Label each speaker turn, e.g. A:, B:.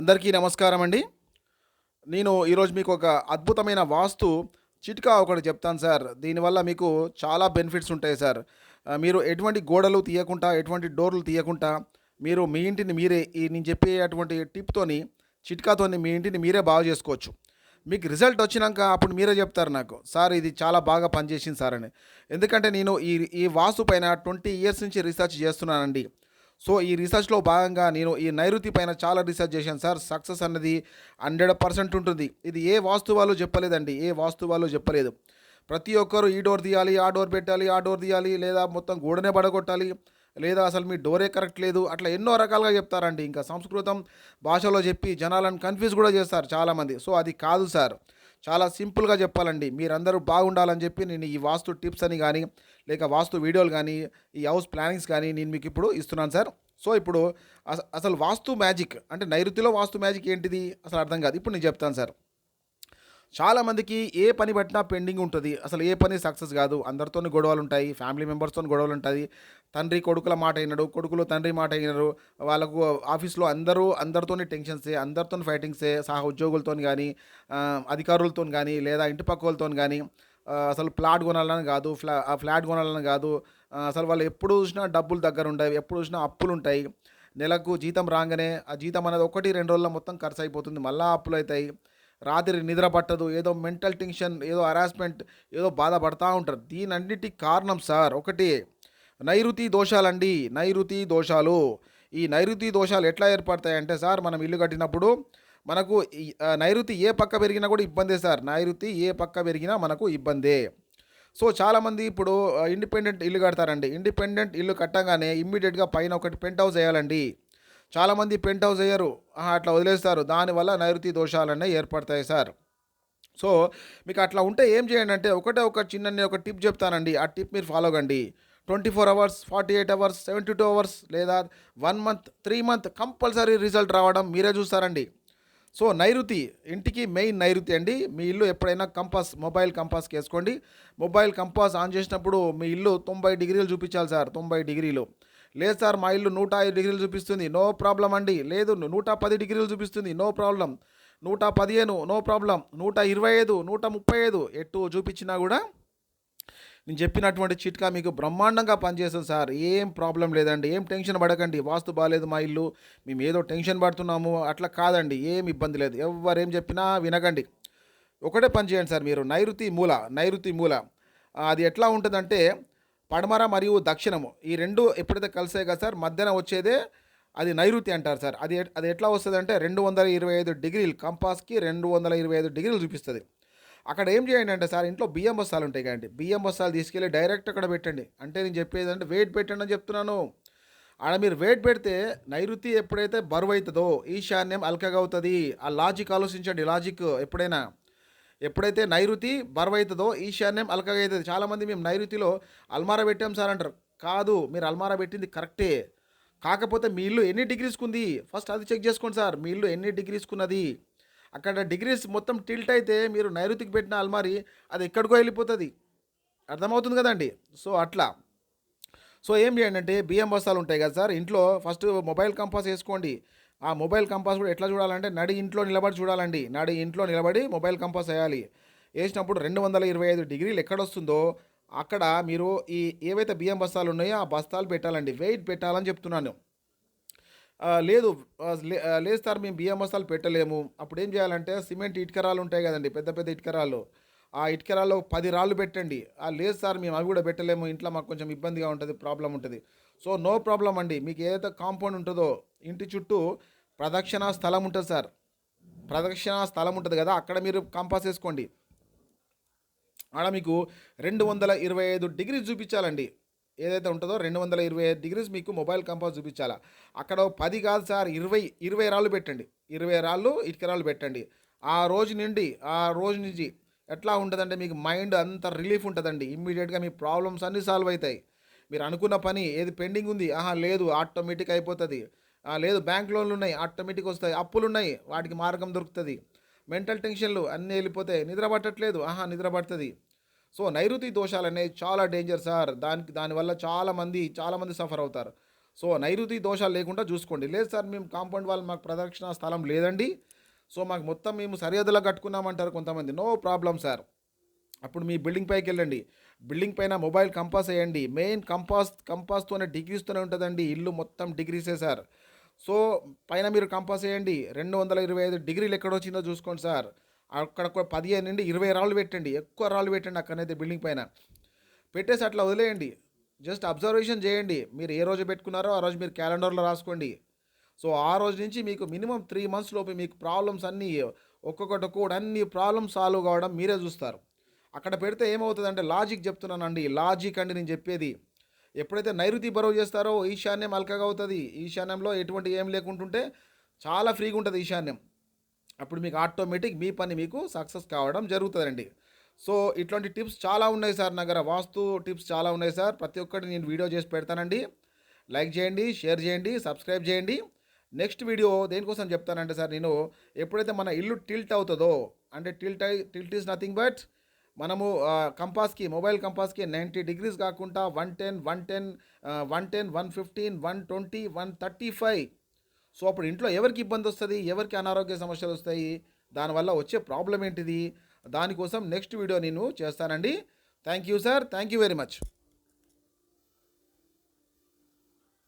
A: అందరికీ నమస్కారం అండి. నేను ఈరోజు మీకు ఒక అద్భుతమైన వాస్తు చిట్కా ఒకటి చెప్తాను సార్. దీనివల్ల మీకు చాలా బెనిఫిట్స్ ఉంటాయి సార్. మీరు ఎటువంటి గోడలు తీయకుండా ఎటువంటి డోర్లు తీయకుండా మీరు మీ ఇంటిని మీరే ఈ నేను చెప్పే అటువంటి టిప్తోని చిట్కాతోని మీ ఇంటిని మీరే బాగా చేసుకోవచ్చు. మీకు రిజల్ట్ వచ్చినాక అప్పుడు మీరే చెప్తారు నాకు. సార్ ఇది చాలా బాగా పనిచేసింది సార్ అని. ఎందుకంటే నేను ఈ ఈ వాస్తు పైన ట్వంటీ ఇయర్స్ నుంచి రీసెర్చ్ చేస్తున్నానండి. సో ఈ రీసెర్చ్లో భాగంగా నేను ఈ నైరుతి పైన చాలా రీసెర్చ్ చేశాను సార్. సక్సెస్ అన్నది హండ్రెడ్ పర్సెంట్ ఉంటుంది. ఇది ఏ వాస్తువాలు చెప్పలేదండి. ఏ వాస్తువాలు చెప్పలేదు. ప్రతి ఒక్కరు ఈ డోర్ తీయాలి ఆ డోర్ పెట్టాలి ఆ డోర్ తీయాలి లేదా మొత్తం గోడనే పడగొట్టాలి లేదా అసలు మీ డోరే కరెక్ట్ లేదు అట్లా ఎన్నో రకాలుగా చెప్తారండి. ఇంకా సంస్కృతం భాషలో చెప్పి జనాలను కన్ఫ్యూజ్ కూడా చేస్తారు చాలామంది. సో అది కాదు సార్. చాలా సింపుల్గా చెప్పాలండి. మీరందరూ బాగుండాలని చెప్పి నేను ఈ వాస్తు టిప్స్ అని కానీ లేక వాస్తు వీడియోలు కానీ ఈ హౌస్ ప్లానింగ్స్ కానీ నేను మీకు ఇప్పుడు ఇస్తున్నాను సార్. సో ఇప్పుడు అస- అసలు వాస్తు మ్యాజిక్ అంటే నైరుతిలో వాస్తు మ్యాజిక్ ఏంటిది? అసలు అర్థం కాదు. ఇప్పుడు నేను చెప్తాను సార్. చాలామందికి ఏ పని పట్టినా పెండింగ్ ఉంటుంది. అసలు ఏ పని సక్సెస్ కాదు. అందరితో గొడవలు ఉంటాయి. ఫ్యామిలీ మెంబర్స్తో గొడవలు ఉంటుంది తండ్రి కొడుకుల మాట అయినాడు కొడుకులు తండ్రి మాట అయినారు వాళ్ళకు ఆఫీస్లో అందరూ అందరితోని టెన్షన్సే అందరితో ఫైటింగ్సే సహా ఉద్యోగులతో కానీ అధికారులతో కానీ లేదా ఇంటి పక్క కానీ అసలు ప్లాట్ కొనాలని కాదు. ఫ్లా ఫ్లాట్ కొనాలని కాదు. అసలు వాళ్ళు ఎప్పుడు చూసినా డబ్బులు దగ్గర ఉంటాయి ఎప్పుడు చూసినా అప్పులు ఉంటాయి. నెలకు జీతం రాగానే ఆ జీతం అనేది ఒకటి రెండు రోజుల్లో మొత్తం ఖర్చు అయిపోతుంది. మళ్ళీ అప్పులు అవుతాయి. రాత్రి నిద్ర పట్టదు ఏదో మెంటల్ టెన్షన్ ఏదో హరాస్మెంట్ ఏదో బాధపడతా ఉంటారు. దీనన్నిటికి కారణం సార్ ఒకటి నైరుతి దోషాలండి. నైరుతి దోషాలు. ఈ నైరుతి దోషాలు ఎట్లా ఏర్పడతాయంటే సార్ మనం ఇల్లు కట్టినప్పుడు మనకు నైరుతి ఏ పక్క పెరిగినా కూడా ఇబ్బందే సార్. నైరుతి ఏ పక్క పెరిగినా మనకు ఇబ్బందే. సో చాలామంది ఇప్పుడు ఇండిపెండెంట్ ఇల్లు కడతారండి. ఇండిపెండెంట్ ఇల్లు కట్టగానే ఇమ్మీడియట్గా పైన ఒకటి పెంట్ హౌస్ వేయాలండి. చాలామంది పెంట్ హౌస్ అయ్యారు. అట్లా వదిలేస్తారు. దానివల్ల నైరుతి దోషాలన్నీ ఏర్పడతాయి సార్. సో మీకు అట్లా ఉంటే ఏం చేయండి అంటే ఒకటే ఒక చిన్న నేను ఒక టిప్ చెప్తానండి. ఆ టిప్ మీరు ఫాలో కండి. Twenty four hours forty eight hours seventy two hours లేదా one month three month compulsory result రావడం మీరే చూస్తారండి. సో నైరుతి ఇంటికి మెయిన్ నైరుతి అండి. మీ ఇల్లు ఎప్పుడైనా కంపాస్ మొబైల్ కంపాస్కి వేసుకోండి. మొబైల్ కంపాస్ ఆన్ చేసినప్పుడు మీ ఇల్లు తొంభై డిగ్రీలు చూపించాలి సార్. తొంభై డిగ్రీలు. లేదు సార్ మా ఇల్లు నూట ఐదు డిగ్రీలు చూపిస్తుంది. నో ప్రాబ్లం అండి. లేదు నూట పది డిగ్రీలు చూపిస్తుంది. No problem. నూట పదిహేను నో ప్రాబ్లం. నూట ఇరవై ఐదు నూట ముప్పై ఐదు. ఎటు చూపించినా కూడా నేను చెప్పినటువంటి చిట్కా మీకు బ్రహ్మాండంగా పనిచేస్తుంది సార్. ఏం ప్రాబ్లం లేదండి. ఏం టెన్షన్ పడకండి. వాస్తు బాగాలేదు మా ఇల్లు. మేము ఏదో టెన్షన్ పడుతున్నాము. అట్లా కాదండి. ఏం ఇబ్బంది లేదు. ఎవరేం చెప్పినా వినకండి. ఒకటే పని చేయండి సార్ మీరు. నైరుతి మూల నైరుతి మూల. అది ఎట్లా ఉంటుందంటే పడమర మరియు దక్షిణము. ఈ రెండు ఎప్పుడైతే కలిసాయి కదా సార్ మధ్యన వచ్చేదే అది నైరుతి అంటారు సార్. అది అది ఎట్లా వస్తుంది అంటే రెండు వందల ఇరవై ఐదు డిగ్రీలు కంపాస్కి రెండు వందల ఇరవై ఐదు డిగ్రీలు చూపిస్తుంది. అక్కడ ఏం చేయండి అంటే సార్ ఇంట్లో బియ్యం బస్తాలు ఉంటాయి కదండి. బియ్యం బస్తాలు తీసుకెళ్ళి డైరెక్ట్ అక్కడ పెట్టండి. అంటే నేను చెప్పేది అంటే వెయిట్ పెట్టండి అని చెప్తున్నాను. ఆడ మీరు వెయిట్ పెడితే నైరుతి ఎప్పుడైతే బరువు అవుతుందో ఈశాన్యం అల్కగా అవుతుంది ఆ లాజిక్ ఆలోచించండి. లాజిక్ ఎప్పుడైనా ఎప్పుడైతే నైరుతి బరువు ఈశాన్యం అలకగైతుంది. అవుతుంది చాలామంది మేము నైరుతిలో అల్మారా పెట్టాం సార్ అంటారు. కాదు మీరు అల్మారా పెట్టింది కరెక్టే. కాకపోతే మీ ఇల్లు ఎన్ని డిగ్రీస్కుంది ఫస్ట్ అది చెక్ చేసుకోండి సార్. మీ ఇల్లు ఎన్ని డిగ్రీస్కున్నది అక్కడ డిగ్రీస్ మొత్తం టిల్ట్ అయితే మీరు నైరుతికి పెట్టిన అల్మారి అది ఎక్కడికో వెళ్ళిపోతుంది. అర్థమవుతుంది కదండి? సో అట్లా. సో ఏం చేయండి అంటే బియ్యం బస్తాలు ఉంటాయి కదా సార్. ఇంట్లో ఫస్ట్ మొబైల్ కంపాస్ వేసుకోండి ఆ మొబైల్ కంపాస్ కూడా ఎట్లా చూడాలంటే నడి ఇంట్లో నిలబడి చూడాలండి. నడి ఇంట్లో నిలబడి మొబైల్ కంపాస్ వేయాలి వేసినప్పుడు రెండు వందల ఇరవై ఐదు డిగ్రీలు ఎక్కడొస్తుందో అక్కడ మీరు ఈ ఏవైతే బియ్యం బస్తాలు ఉన్నాయో ఆ బస్తాలు పెట్టాలండి. వెయిట్ పెట్టాలని చెప్తున్నాను. లేదు లేదు సార్ మేము బియ్యం బస్తాలు పెట్టలేము. అప్పుడు ఏం చేయాలంటే సిమెంట్ ఇటుకరాలు ఉంటాయి కదండి పెద్ద పెద్ద ఇటుకరాలు ఆ ఇటుకరాల్లో పది రాళ్ళు పెట్టండి. ఆ లేదు సార్ మేము అవి కూడా పెట్టలేము. ఇంట్లో మాకు కొంచెం ఇబ్బందిగా ఉంటుంది ప్రాబ్లం ఉంటుంది. సో నో ప్రాబ్లం అండి. మీకు ఏదైతే కాంపౌండ్ ఉంటుందో ఇంటి చుట్టూ ప్రదక్షిణ స్థలం ఉంటుంది సార్. ప్రదక్షిణ స్థలం ఉంటుంది కదా అక్కడ మీరు కంపాస్ వేసుకోండి ఆడ మీకు రెండు వందల ఇరవై ఐదు డిగ్రీస్ చూపించాలండి. ఏదైతే ఉంటుందో రెండు వందల ఇరవై ఐదు డిగ్రీస్ మీకు మొబైల్ కంపాస్ చూపించాలా. అక్కడ పది కాదు సార్ ఇరవై ఇరవై రాళ్ళు పెట్టండి. ఇరవై రాళ్ళు ఇటుక రాళ్ళు పెట్టండి. ఆ రోజు నుండి ఆ రోజు నుంచి ఎట్లా ఉంటుందంటే మీకు మైండ్ అంత రిలీఫ్ ఉంటుందండి. ఇమ్మీడియట్గా మీ ప్రాబ్లమ్స్ అన్నీ సాల్వ్ అవుతాయి. మీరు అనుకున్న పని ఏది పెండింగ్ ఉంది ఆహా లేదు ఆటోమేటిక్ అయిపోతుంది. లేదు బ్యాంక్ లోన్లు ఉన్నాయి ఆటోమేటిక్ వస్తాయి అప్పులు ఉన్నాయి వాటికి మార్గం దొరుకుతుంది. మెంటల్ టెన్షన్లు అన్నీ వెళ్ళిపోతాయి నిద్ర పట్టట్లేదు ఆహా నిద్ర పడుతుంది. సో నైరుతి దోషాలు అనేవి చాలా డేంజర్ సార్ దానికి దానివల్ల చాలామంది చాలామంది సఫర్ అవుతారు. సో నైరుతి దోషాలు లేకుండా చూసుకోండి. లేదు సార్ మేము కాంపౌండ్ వాళ్ళు మాకు ప్రదక్షిణ స్థలం లేదండి. సో మాకు మొత్తం మేము సరిహద్దులో కట్టుకున్నామంటారు కొంతమంది. నో ప్రాబ్లం సార్ అప్పుడు మీ బిల్డింగ్ పైకి వెళ్ళండి. బిల్డింగ్ పైన మొబైల్ కంపాస్ వేయండి. మెయిన్ కంపాస్ కంపాస్తోనే డిగ్రీస్తోనే ఉంటుందండి. ఇల్లు మొత్తం డిగ్రీసే సార్. సో పైన మీరు కంపాస్ వేయండి. రెండు వందల ఇరవై ఐదు డిగ్రీలు ఎక్కడ వచ్చిందో చూసుకోండి సార్. అక్కడ పదిహేను నుండి ఇరవై రాళ్ళు పెట్టండి. ఎక్కువ రాళ్ళు పెట్టండి అక్కడైతే బిల్డింగ్ పైన. పెట్టేసి అట్లా వదిలేయండి. జస్ట్ అబ్జర్వేషన్ చేయండి. మీరు ఏ రోజు పెట్టుకున్నారో ఆ రోజు మీరు క్యాలెండర్లో రాసుకోండి. సో ఆ రోజు నుంచి మీకు మినిమం త్రీ మంత్స్ లోపు మీకు ప్రాబ్లమ్స్ అన్నీ ఒక్కొక్కటి ఒక్కొక్కటి అన్ని ప్రాబ్లమ్స్ సాల్వ్ కావడం మీరే చూస్తారు. అక్కడ పెడితే ఏమవుతుందంటే లాజిక్ చెప్తున్నానండి. లాజిక్ అండి నేను చెప్పేది. ఎప్పుడైతే నైరుతి బరువు చేస్తారో ఈశాన్యం అల్కగా అవుతుంది. ఈశాన్యంలో ఎటువంటి ఏం లేకుంటుంటే చాలా ఫ్రీగా ఉంటుంది ఈశాన్యం. అప్పుడు మీకు ఆటోమేటిక్ మీ పని మీకు సక్సెస్ కావడం జరుగుతుందండి. సో ఇట్లాంటి టిప్స్ చాలా ఉన్నాయి సార్ నా దగ్గర. వాస్తు టిప్స్ చాలా ఉన్నాయి సార్. ప్రతి ఒక్కటి నేను వీడియో చేసి పెడతానండి. లైక్ చేయండి షేర్ చేయండి సబ్స్క్రైబ్ చేయండి. నెక్స్ట్ వీడియో దేనికోసం చెప్తానంటే సార్ నేను ఎప్పుడైతే మన ఇల్లు టిల్ట్ అవుతుందో అంటే టిల్ట్ అయి టిల్ట్ ఈజ్ నథింగ్ బట్ మనము కంపాస్కి మొబైల్ కంపాస్కి నైంటీ డిగ్రీస్ కాకుండా one ten one ten one ten one fifteen one twenty one thirty five. So అప్పుడు ఇంట్లో ఎవరికి ఇబ్బంది వస్తుంది? ఎవరికి అనారోగ్య సమస్యలు వస్తాయి? దానివల్ల వచ్చే ప్రాబ్లం ఏంటిది? దానికోసం నెక్స్ట్ వీడియో నేను చేస్తానండి. Thank you sir. Thank you very much.